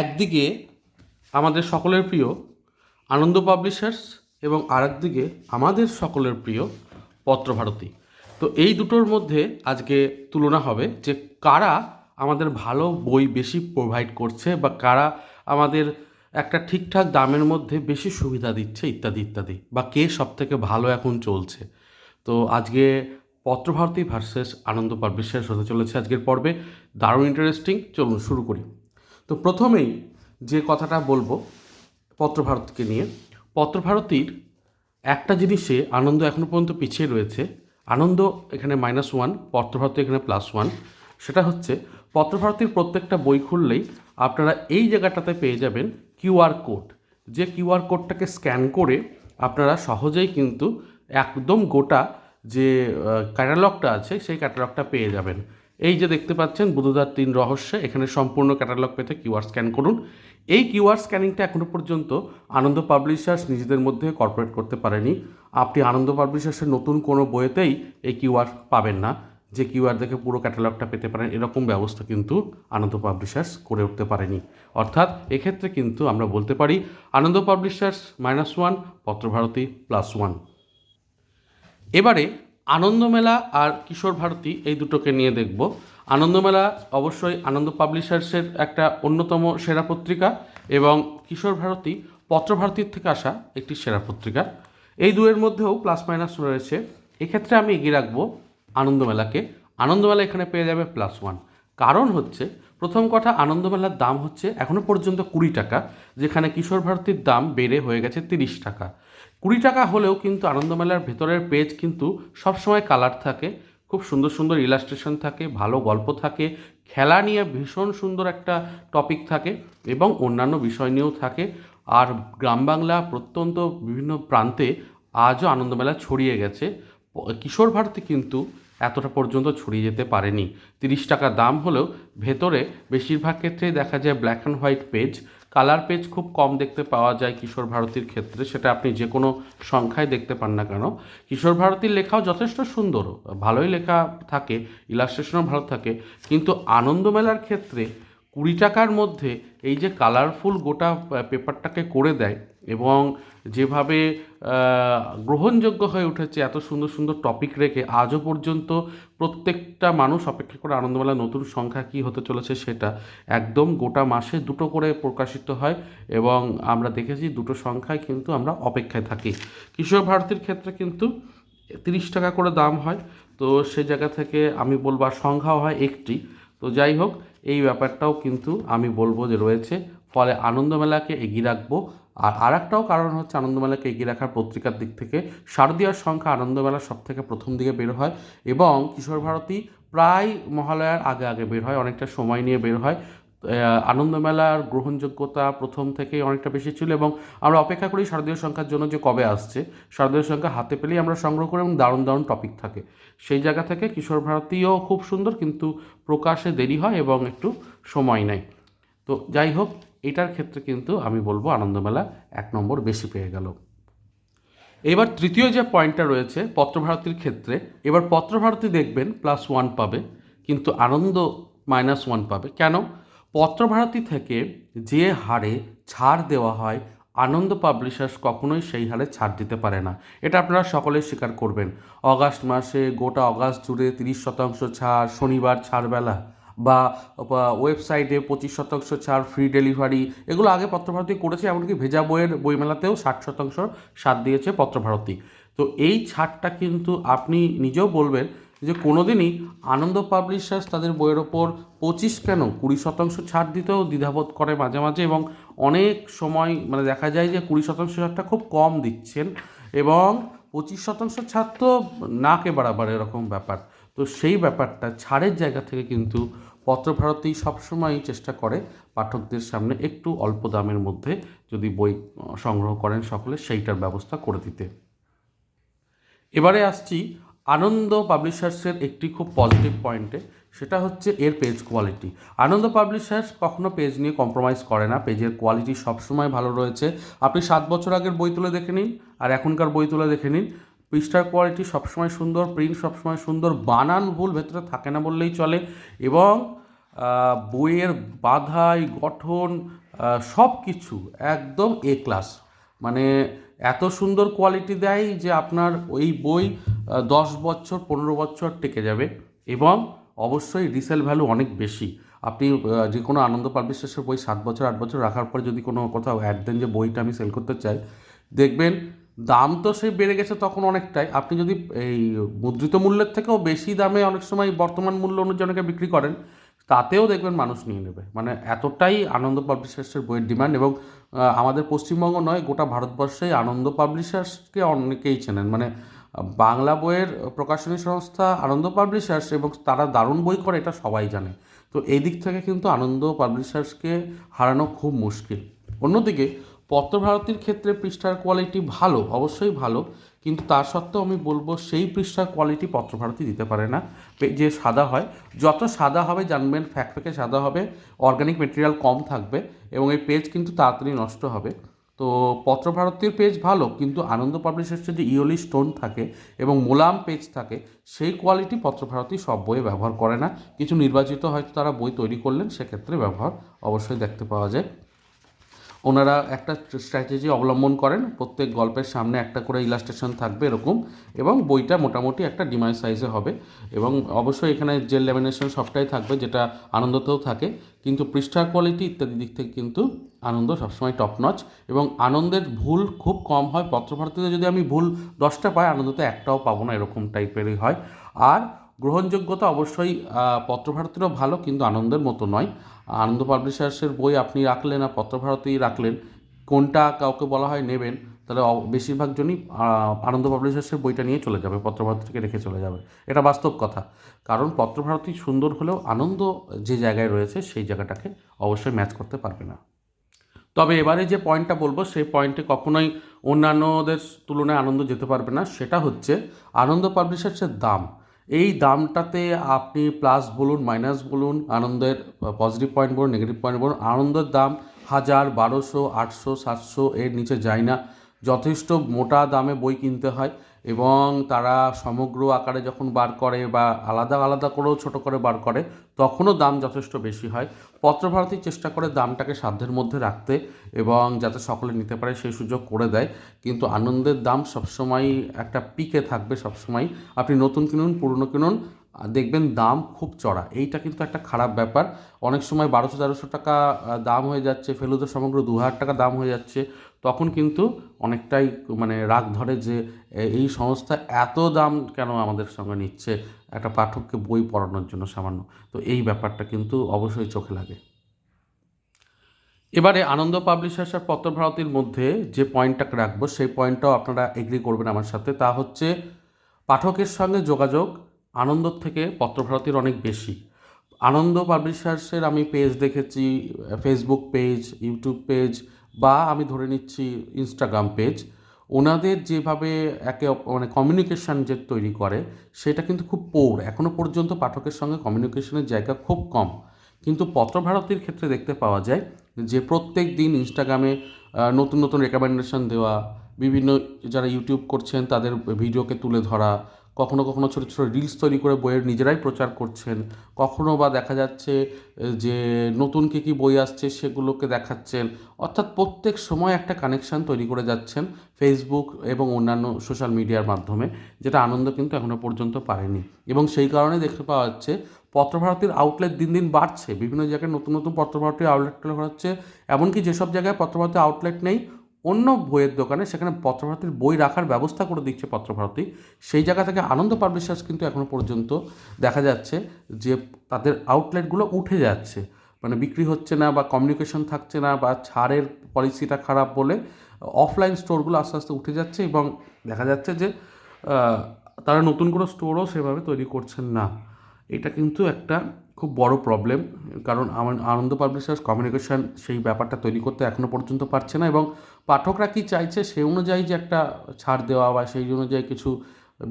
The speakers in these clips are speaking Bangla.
একদিকে আমাদের সকলের প্রিয় আনন্দ পাবলিশার্স এবং আরেকদিকে আমাদের সকলের প্রিয় পত্রভারতী। তো এই দুটোর মধ্যে আজকে তুলনা হবে যে কারা আমাদের ভালো বই বেশি প্রোভাইড করছে বা কারা আমাদের একটা ঠিকঠাক দামের মধ্যে বেশি সুবিধা দিচ্ছে ইত্যাদি ইত্যাদি, বা কে সব থেকে ভালো এখন চলছে। তো আজকে পত্রভারতী ভার্সেস আনন্দ পাবলিশার্স হতে চলেছে আজকের পর্বে। দারুণ ইন্টারেস্টিং চলুন শুরু করি। তো প্রথমেই যে কথাটা বলব পত্রভারতীকে নিয়ে, পত্রভারতীর একটা জিনিসে আনন্দ এখনও পর্যন্ত পিছিয়ে রয়েছে। আনন্দ এখানে মাইনাস ওয়ান পত্রভারতী এখানে প্লাস ওয়ান সেটা হচ্ছে পত্রভারতীর প্রত্যেকটা বই খুললেই আপনারা এই জায়গাটাতে পেয়ে যাবেন কিউআর কোড। যে কিউআর কোডটাকে স্ক্যান করে আপনারা সহজেই কিন্তু একদম গোটা যে ক্যাটালগটা আছে সেই ক্যাটালগটা পেয়ে যাবেন। এই যে দেখতে পাচ্ছেন বুধদার তিন রহস্যে, এখানে সম্পূর্ণ ক্যাটালগ পেতে কিউআর স্ক্যান করুন। এই কিউআর স্ক্যানিংটা এখনও পর্যন্ত আনন্দ পাবলিশার্স নিজেদের মধ্যে কর্পোরেট করতে পারেনি। আপনি আনন্দ পাবলিশার্সের নতুন কোনো বইয়েতেই এই কিউআর পাবেন না। যে কিউআর দেখে পুরো ক্যাটালগটা পেতে পারেন, এরকম ব্যবস্থা কিন্তু আনন্দ পাবলিশার্স করে উঠতে পারেনি। অর্থাৎ এক্ষেত্রে কিন্তু আমরা বলতে পারি, Ananda publishers minus one Patrabharati plus one এবারে আনন্দমেলা আর কিশোর ভারতী এই দুটোকে নিয়ে দেখব। আনন্দমেলা অবশ্যই আনন্দ পাবলিশার্সের একটা অন্যতম সেরা পত্রিকা এবং কিশোর ভারতী পত্রভারতীর থেকে আসা একটি সেরা পত্রিকা। এই দুয়ের মধ্যেও প্লাস মাইনাস রয়েছে। এক্ষেত্রে আমি এগিয়ে রাখব আনন্দমেলাকে। আনন্দমেলা এখানে পেয়ে যাবে প্লাস ওয়ান। কারণ হচ্ছে, প্রথম কথা, আনন্দমেলার দাম হচ্ছে এখনও পর্যন্ত কুড়ি টাকা, যেখানে কিশোর ভারতীর দাম বেড়ে হয়ে গেছে তিরিশ টাকা। কুড়ি টাকা হলেও কিন্তু আনন্দমেলার ভেতরের পেজ কিন্তু সবসময় কালার থাকে, খুব সুন্দর সুন্দর ইলাস্ট্রেশন থাকে, ভালো গল্প থাকে, খেলা নিয়ে ভীষণ সুন্দর একটা টপিক থাকে এবং অন্যান্য বিষয় নিয়েও থাকে। আর গ্রাম বাংলা প্রত্যন্ত বিভিন্ন প্রান্তে আজও আনন্দমেলা ছড়িয়ে গেছে। কিশোর ভারতী কিন্তু এতটা পর্যন্ত ছড়িয়ে যেতে পারেনি। তিরিশ টাকা দাম হলেও ভেতরে বেশিরভাগ ক্ষেত্রেই দেখা যায় black and white page colour page খুব কম দেখতে পাওয়া যায় কিশোর ভারতীর ক্ষেত্রে, সেটা আপনি যে কোনো সংখ্যায় দেখতে পান না কেন। কিশোর ভারতীর লেখাও যথেষ্ট সুন্দর, ভালোই লেখা থাকে ইলাস্ট্রেশনও ভালো থাকে, কিন্তু আনন্দমেলার ক্ষেত্রে কুড়ি টাকার মধ্যে এই যে কালারফুল গোটা পেপারটাকে করে দেয় এবং যেভাবে গ্রহণযোগ্য হয়ে উঠেছে, এত সুন্দর সুন্দর টপিক রেখে আজও পর্যন্ত প্রত্যেকটা মানুষ অপেক্ষা করে আনন্দমেলা নতুন সংখ্যা কী হতে চলেছে সেটা একদম গোটা মাসে দুটো করে প্রকাশিত হয় এবং আমরা দেখেছি দুটো সংখ্যায় কিন্তু আমরা অপেক্ষায় থাকি। কিশোর ভারতীর ক্ষেত্রে কিন্তু তিরিশ টাকা করে দাম হয়, তো সে জায়গা থেকে আমি বলব সংখ্যাও হয় একটি। তো যাই হোক, এই ব্যাপারটাও কিন্তু আমি বলব যে রয়েছে। ফলে আনন্দমেলাকে এগিয়ে রাখব। আর আর একটাও কারণ হচ্ছে আনন্দমেলাকে এগিয়ে রাখার পত্রিকার দিক থেকে শারদীয়ার সংখ্যা আনন্দমেলা সব থেকে প্রথম দিকে বের হয় এবং কিশোর ভারতী প্রায় মহালয়ার আগে আগে বের হয়, অনেকটা সময় নিয়ে বের হয়। আনন্দমেলার গ্রহণযোগ্যতা প্রথম থেকেই অনেকটা বেশি ছিল এবং আমরা অপেক্ষা করি শারদীয় সংখ্যার জন্য যে কবে আসছে। শারদীয় সংখ্যা হাতে পেলেই আমরা সংগ্রহ করি এবং দারুণ দারুণ টপিক থাকে। সেই জায়গা থেকে কিশোর ভারতীও খুব সুন্দর কিন্তু প্রকাশে দেরি হয় এবং একটু সময় নেয়। তো যাই হোক, এটার ক্ষেত্রে কিন্তু আমি বলব আনন্দমেলা এক নম্বর বেশি পেয়ে গেল। এবার তৃতীয় যে পয়েন্টটা রয়েছে, পত্রভারতীর ক্ষেত্রে, এবার পত্রভারতী দেখবেন প্লাস ওয়ান পাবে, কিন্তু আনন্দ মাইনাস ওয়ান পাবে। কেন? পত্রভারতী থেকে যে হারে ছাড় দেওয়া হয়, আনন্দ পাবলিশার্স কখনোই সেই হারে ছাড় দিতে পারে না। এটা আপনারা সকলে স্বীকার করবেন। অগাস্ট মাসে গোটা অগাস্ট জুড়ে তিরিশ শতাংশ ছাড়, শনিবার ছাড়বেলা বা ওয়েবসাইটে পঁচিশ শতাংশ ছাড়, ফ্রি ডেলিভারি এগুলো আগে পত্রভারতী করেছে, এমনকি ভেজা বইয়ের বইমেলাতেও ষাট শতাংশ ছাড় দিয়েছে পত্রভারতী। তো এই ছাড়টা কিন্তু আপনি নিজেও বলবেন যে কোনোদিনই আনন্দ পাবলিশার্স তাদের বইয়ের ওপর পঁচিশ কেন, কুড়ি শতাংশ ছাড় দিতেও দ্বিধাবোধ করে মাঝে মাঝে এবং অনেক সময় মানে দেখা যায় যে কুড়ি শতাংশ ছাড়টা খুব কম দিচ্ছেন এবং পঁচিশ শতাংশ ছাড় তো নাকে বাড়াবার এরকম ব্যাপার। তো সেই ব্যাপারটা ছাড়ের জায়গা থেকে কিন্তু পত্রভারতী সবসময়ই চেষ্টা করে পাঠকদের সামনে একটু অল্প দামের মধ্যে যদি বই সংগ্রহ করেন সকলে সেইটার ব্যবস্থা করে দিতে। এবারে আসছি আনন্দ পাবলিশার্সের একটি খুব পজিটিভ পয়েন্টে সেটা হচ্ছে এর পেজ কোয়ালিটি আনন্দ পাবলিশার্স কখনো পেজ নিয়ে কম্প্রোমাইজ করে না পেজের কোয়ালিটি সবসময় ভালো রয়েছে। আপনি সাত বছর আগের বই তুলে দেখে নিন, আর এখনকার বই তুলে দেখে নিন। পৃষ্ঠার কোয়ালিটি সবসময় সুন্দর প্রিন্ট সবসময় সুন্দর, বানান ভুল ভেতরে থাকে না বললেই চলে। এবং বইয়ের বাধাই, গঠন সব কিছু একদম এ ক্লাস মানে এত সুন্দর কোয়ালিটি দেয় যে আপনার ওই বই দশ বছর, পনেরো বছর টেকে যাবে এবং অবশ্যই রিসেল ভ্যালু অনেক বেশি। আপনি যে কোনো আনন্দ পাবলিশার্সের বই সাত বছর, আট বছর রাখার পর যদি কোনো কোথাও অ্যাড দেন যে বইটা আমি সেল করতে চাই, দেখবেন দাম তো সে বেড়ে গেছে তখন অনেকটাই। আপনি যদি এই মুদ্রিত মূল্যের থেকেও বেশি দামে অনেক সময় বর্তমান মূল্য অনুযায়ী অনেকে বিক্রি করেন তাতেও দেখবেন মানুষ নিয়ে নেবে। মানে এতটাই আনন্দ পাবলিশার্সের বইয়ের ডিমান্ড এবং আমাদের পশ্চিমবঙ্গ নয়, গোটা ভারতবর্ষেই আনন্দ পাবলিশার্সকে অনেকেই চেনেন। মানে বাংলা বইয়ের প্রকাশনী সংস্থা আনন্দ পাবলিশার্স এবং তারা দারুণ বই করে, এটা সবাই জানে। তো এই দিক থেকে কিন্তু আনন্দ পাবলিশার্সকে হারানো খুব মুশকিল। অন্যদিকে, পত্রভারতীর ক্ষেত্রে পৃষ্ঠার কোয়ালিটি ভালো, অবশ্যই ভালো। কিন্তু তা সত্ত্বেও আমি বলব সেই পৃষ্ঠার কোয়ালিটি পত্রভারতী দিতে পারে না। যে সাদা হয়, যত সাদা হবে, জানবেন ফ্যাক ফ্যাকে সাদা হবে অর্গানিক মেটেরিয়াল কম থাকবে এবং এই পেজ কিন্তু তাড়াতাড়ি নষ্ট হবে। তো পত্রভারতীর পেজ ভালো, কিন্তু আনন্দ পাবলিশার্সের যে ইওলি স্টোন থাকে এবং মোলাম পেজ থাকে, সেই কোয়ালিটি পত্রভারতী সব বইয়ে ব্যবহার করে না। কিছু নির্বাচিত হয়তো তারা বই তৈরি করলেন, সেক্ষেত্রে ব্যবহার অবশ্যই দেখতে পাওয়া যায়। ওনারা একটা স্ট্র্যাটেজি অবলম্বন করেন। প্রত্যেক গল্পের সামনে একটা করে ইলাস্ট্রেশন থাকবে এরকম এবং বইটা মোটামুটি একটা ডিমান্ড সাইজে হবে এবং অবশ্যই এখানে জেল ল্যামিনেশন সবটাই থাকবে যেটা আনন্দতেও থাকে। কিন্তু পৃষ্ঠার কোয়ালিটি ইত্যাদি দিক থেকে কিন্তু আনন্দ সবসময় টপ নচ এবং আনন্দের ভুল খুব কম হয়। পত্রভারতীতে যদি আমি ভুল দশটা পাই, আনন্দতে একটাও পাবো না এরকম টাইপেরই হয়। আর গ্রহণযোগ্যতা অবশ্যই পত্রভারতীরও ভালো, কিন্তু আনন্দের মতো নয়। আনন্দ পাবলিশার্সের বই আপনি রাখলেন আর পত্রভারতী রাখলেন, কোনটা কাউকে বলা হয় নেবেন, তাহলে বেশিরভাগ জনই আনন্দ পাবলিশার্সের বইটা নিয়ে চলে যাবে, পত্রভারতীকে রেখে চলে যাবে। এটা বাস্তব কথা। কারণ পত্রভারতী সুন্দর হলেও আনন্দ যে জায়গায় রয়েছে, সেই জায়গাটাকে অবশ্যই ম্যাচ করতে পারবে না। তবে এবারে যে পয়েন্টটা বলব, সেই পয়েন্টে কখনোই অন্যান্যদের তুলনায় আনন্দ যেতে পারবে না। সেটা হচ্ছে, আনন্দ পাবলিশার্সের দাম। এই দামটাতে আপনি প্লাস বলুন মাইনাস বলুন, আনন্দের পজিটিভ পয়েন্ট বলুন নেগেটিভ পয়েন্ট বলুন, আনন্দের দাম হাজার, বারোশো, আটশো, সাতশো, এর নিচে যায় না। যথেষ্ট মোটা দামে বই কিনতে হয়। এবং তারা সমগ্র আকারে যখন বার করে বা আলাদা আলাদা করেও ছোট করে বার করে, তখনও দাম যথেষ্ট বেশি হয়। পত্রভারতী চেষ্টা করে দামটাকে সাধ্যের মধ্যে রাখতে এবং যাতে সকলে নিতে পারে সেই সুযোগ করে দেয়। কিন্তু আনন্দের দাম সবসময় একটা পিকে থাকবে সবসময় আপনি নতুন কিনুন, পুরনো কিনুন দেখবেন দাম খুব চড়া। এইটা কিন্তু একটা খারাপ ব্যাপার। অনেক সময় বারোশো, তেরোশো টাকা দাম হয়ে যাচ্ছে, ফেলুদা সমগ্র দু হাজার টাকা দাম হয়ে যাচ্ছে। তখন কিন্তু অনেকটাই মানে রাগ ধরে যে এই সংস্থা এত দাম কেন আমাদের সঙ্গে নিচ্ছে? একটা পাঠককে বই পড়ানোর জন্য সামান্য। তো এই ব্যাপারটা কিন্তু অবশ্যই চোখে লাগে। এবারে আনন্দ পাবলিশার্স আর পত্রভারতীর মধ্যে যে পয়েন্টটাকে রাখব, সেই পয়েন্টটাও আপনারা এগ্রি করবেন আমার সাথে। তা হচ্ছে, পাঠকের সঙ্গে যোগাযোগ আনন্দর থেকে পত্রভারতীর অনেক বেশি। আনন্দ পাবলিশার্সের আমি পেজ দেখেছি ফেসবুক পেজ ইউটিউব পেজ বা আমি ধরে নিচ্ছি ইনস্টাগ্রাম পেজ ওনাদের যেভাবে একে মানে কমিউনিকেশান যে তৈরি করে, সেটা কিন্তু খুব পোর এখনও পর্যন্ত পাঠকের সঙ্গে কমিউনিকেশনের জায়গা খুব কম। কিন্তু পত্রভারতীর ক্ষেত্রে দেখতে পাওয়া যায় যে প্রত্যেক দিন ইনস্টাগ্রামে নতুন নতুন রেকমেন্ডেশন দেওয়া, বিভিন্ন যারা ইউটিউব করছেন তাদের ভিডিওকে তুলে ধরা কখনো কখনো ছোটো ছোটো রিলস তৈরি করে বইয়ের নিজেরাই প্রচার করছেন। কখনো বা দেখা যাচ্ছে যে নতুন কী কী বই আসছে সেগুলোকে দেখাচ্ছেন। অর্থাৎ প্রত্যেক সময় একটা কানেকশান তৈরি করে যাচ্ছেন ফেসবুক এবং অন্যান্য সোশ্যাল মিডিয়ার মাধ্যমে, যেটা আনন্দ কিন্তু এখনও পর্যন্ত পারেনি। এবং সেই কারণে দেখতে পাওয়া যাচ্ছে, পত্রভারতীর আউটলেট দিন দিন বাড়ছে। বিভিন্ন জায়গায় নতুন নতুন পত্রভারতীর আউটলেট হচ্ছে। এমনকি যেসব জায়গায় পত্রভারতীর আউটলেট নেই অন্য বইয়ের দোকানে সেখানে পত্রভারতীর বই রাখার ব্যবস্থা করে দিচ্ছে পত্রভারতী সেই জায়গা থেকে আনন্দ পাবলিশার্স কিন্তু এখনও পর্যন্ত দেখা যাচ্ছে যে তাদের আউটলেটগুলো উঠে যাচ্ছে। মানে বিক্রি হচ্ছে না বা কমিউনিকেশন থাকছে না বা ছাড়ের পলিসিটা খারাপ বলে অফলাইন স্টোরগুলো আস্তে আস্তে উঠে যাচ্ছে এবং দেখা যাচ্ছে যে তারা নতুন কোনো স্টোরও সেভাবে তৈরি করছেন না। এটা কিন্তু একটা খুব বড় প্রবলেম কারণ আমার আনন্দ পাবলিশার্স কমিউনিকেশন সেই ব্যাপারটা তৈরি করতে এখনও পর্যন্ত পারছে না এবং পাঠকরা কি চাইছে সেই অনুযায়ী যে একটা ছাড় দেওয়া বা সেই অনুযায়ী কিছু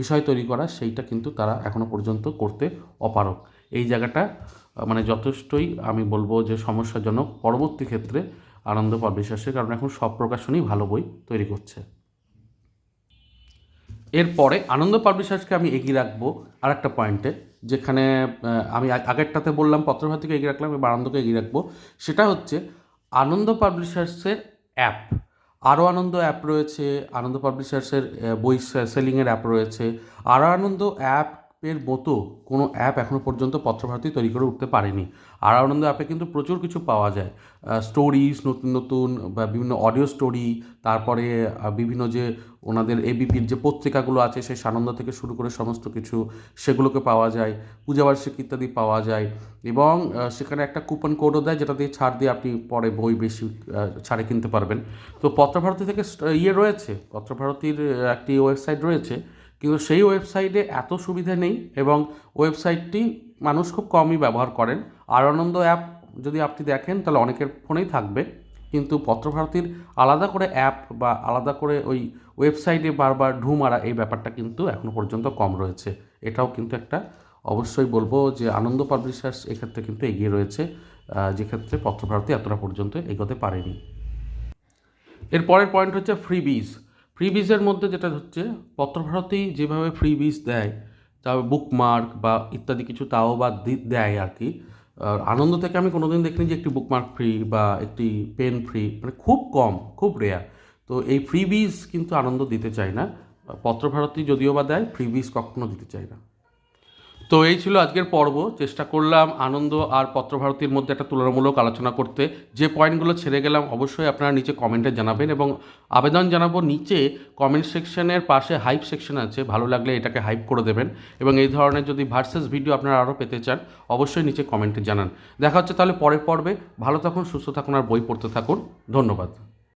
বিষয় তৈরি করা, সেইটা কিন্তু তারা এখনও পর্যন্ত করতে অপারক এই জায়গাটা মানে যথেষ্টই আমি বলব যে সমস্যাজনক। পরবর্তী ক্ষেত্রে আনন্দ পাবলিশার্সের কারণ এখন সব প্রকাশনই ভালো বই তৈরি করছে। এরপরে আনন্দ পাবলিশার্সকে আমি এগিয়ে রাখব আর একটা পয়েন্টে যেখানে আমি আগেরটাতে বললাম পত্রভারতীকে এগিয়ে রাখলাম, এবার আনন্দকে এগিয়ে রাখব। সেটা হচ্ছে, আনন্দ পাবলিশার্সের অ্যাপ আরও আনন্দ অ্যাপ রয়েছে আনন্দ পাবলিশার্সের বই সেলিংয়ের অ্যাপ রয়েছে। আরও আনন্দ অ্যাপের মতো কোনো অ্যাপ এখনও পর্যন্ত পত্রভারতী তৈরি করে উঠতে পারেনি। আর আনন্দ অ্যাপে কিন্তু প্রচুর কিছু পাওয়া যায়। স্টোরিজ নতুন নতুন বা বিভিন্ন অডিও স্টোরি তারপরে বিভিন্ন যে ওনাদের এবিপির যে পত্রিকাগুলো আছে, সেই সানন্দ থেকে শুরু করে সমস্ত কিছু সেগুলোকে পাওয়া যায় পূজাবার্ষিক ইত্যাদি পাওয়া যায় এবং সেখানে একটা কুপন কোডও দেয় যেটা দিয়ে ছাড় দিয়ে আপনি পরে বই বেশি ছাড়ে কিনতে পারবেন। তো পত্রভারতী থেকে ইয়ে রয়েছে, পত্রভারতীর একটি ওয়েবসাইট রয়েছে কিন্তু সেই ওয়েবসাইটে এত সুবিধা নেই এবং ওয়েবসাইটটি মানুষ খুব কমই ব্যবহার করেন। আর আনন্দ অ্যাপ যদি আপনি দেখেন, তাহলে অনেকের ফোনেই থাকবে। কিন্তু পত্রভারতীর আলাদা করে অ্যাপ বা আলাদা করে ওই ওয়েবসাইটে বারবার ঢু মারা এই ব্যাপারটা কিন্তু এখনও পর্যন্ত কম রয়েছে। এটাও কিন্তু একটা অবশ্যই বলব যে আনন্দ পাবলিশার্স এক্ষেত্রে কিন্তু এগিয়ে রয়েছে যেক্ষেত্রে পত্রভারতী এতটা পর্যন্ত এগোতে পারেনি। এর পরের পয়েন্ট হচ্ছে ফ্রি বিজ ফ্রি বিজের মধ্যে যেটা হচ্ছে, পত্রভারতী যেভাবে ফ্রি বিজ দেয় তা বুকমার্ক বা ইত্যাদি কিছু তাও বা দেয় আর কি আনন্দ থেকে আমি কোনোদিন দেখিনি যে একটি বুকমার্ক ফ্রি বা একটি পেন ফ্রি মানে খুব কম, খুব রেয়ার তো এই ফ্রি বিজ কিন্তু আনন্দ দিতে চায় না। পত্রভারতী যদিও বা দেয় ফ্রি বিজ কখনো দিতে চায় না। তো এই ছিল আজকের পর্ব। চেষ্টা করলাম আনন্দ আর পত্রভারতীর মধ্যে একটা তুলনামূলক আলোচনা করতে। যে পয়েন্টগুলো ছেড়ে গেলাম অবশ্যই আপনারা নিচে কমেন্টে জানাবেন এবং আবেদন জানাব নিচে কমেন্ট সেকশনের পাশে হাইপ সেকশন আছে। ভালো লাগলে এটাকে হাইপ করে দেবেন এবং এই ধরনের যদি ভার্সেস ভিডিও আপনারা আরও পেতে চান, অবশ্যই নিচে কমেন্টে জানান। দেখা হচ্ছে তাহলে পরের পর্বে। ভালো থাকুন, সুস্থ থাকুন আর বই পড়তে থাকুন। ধন্যবাদ।